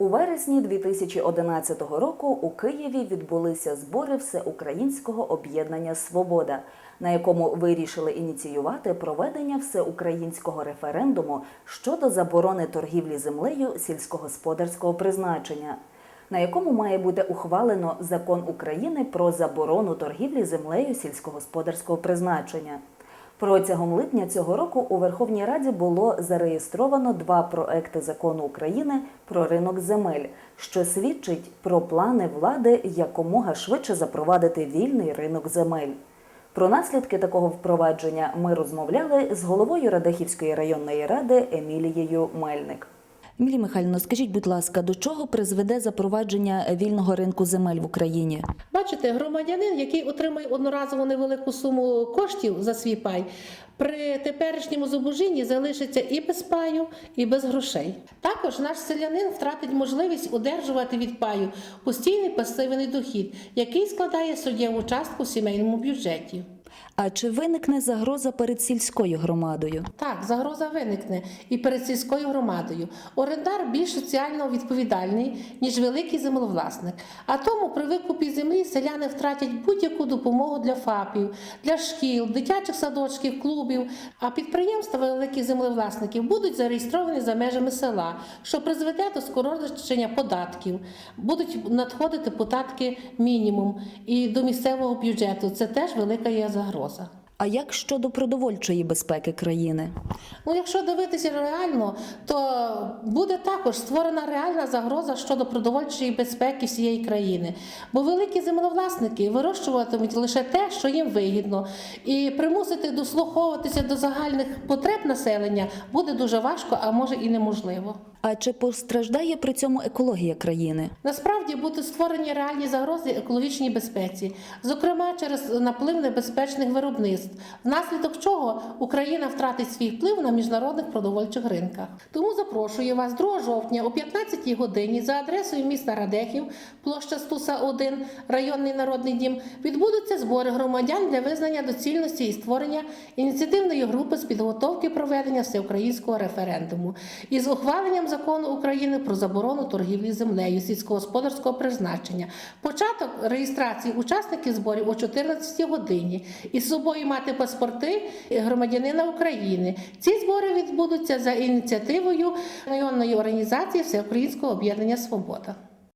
У вересні 2011 року у Києві відбулися збори Всеукраїнського об'єднання Свобода, на якому вирішили ініціювати проведення всеукраїнського референдуму щодо заборони торгівлі землею сільськогосподарського призначення, на якому має бути ухвалено закон України про заборону торгівлі землею сільськогосподарського призначення. Протягом липня цього року у Верховній Раді було зареєстровано два проекти закону України про ринок земель, що свідчить про плани влади якомога швидше запровадити вільний ринок земель. Про наслідки такого впровадження ми розмовляли з головою Радехівської районної ради Емілією Мельник. Емілія Михайлівна, скажіть, будь ласка, до чого призведе запровадження вільного ринку земель в Україні? Бачите, громадянин, який отримує одноразово невелику суму коштів за свій пай, при теперішньому зубожінні залишиться і без паю, і без грошей. Також наш селянин втратить можливість одержувати від паю постійний пасивний дохід, який складає суттєву частку в сімейному бюджеті. А чи виникне загроза перед сільською громадою? Так, загроза виникне і перед сільською громадою. Орендар більш соціально відповідальний, ніж великий землевласник. А тому при викупі землі селяни втратять будь-яку допомогу для ФАПів, для шкіл, дитячих садочків, клубів. А підприємства великих землевласників будуть зареєстровані за межами села, що призведе до скорочення податків. Будуть надходити податки мінімум і до місцевого бюджету. Це теж велика є загроза. А як щодо продовольчої безпеки країни? Ну, якщо дивитися реально, то буде також створена реальна загроза щодо продовольчої безпеки всієї країни. Бо великі землевласники вирощуватимуть лише те, що їм вигідно, і примусити дослуховуватися до загальних потреб населення буде дуже важко, а може і неможливо. А чи постраждає при цьому екологія країни? Насправді будуть створені реальні загрози екологічній безпеці, зокрема через наплив небезпечних виробництв, внаслідок чого Україна втратить свій вплив на міжнародних продовольчих ринках. Тому запрошую вас 2 жовтня о 15 годині за адресою міста Радехів, площа Стуса 1, районний народний дім, відбудуться збори громадян для визнання доцільності і створення ініціативної групи з підготовки проведення всеукраїнського референдуму із ухваленням закону України про заборону торгівлі землею сільськогосподарського призначення. Початок реєстрації учасників зборів о 14 годині. Із собою мати паспорти громадянина України. Ці збори відбудуться за ініціативою районної організації Всеукраїнського об'єднання Свобода.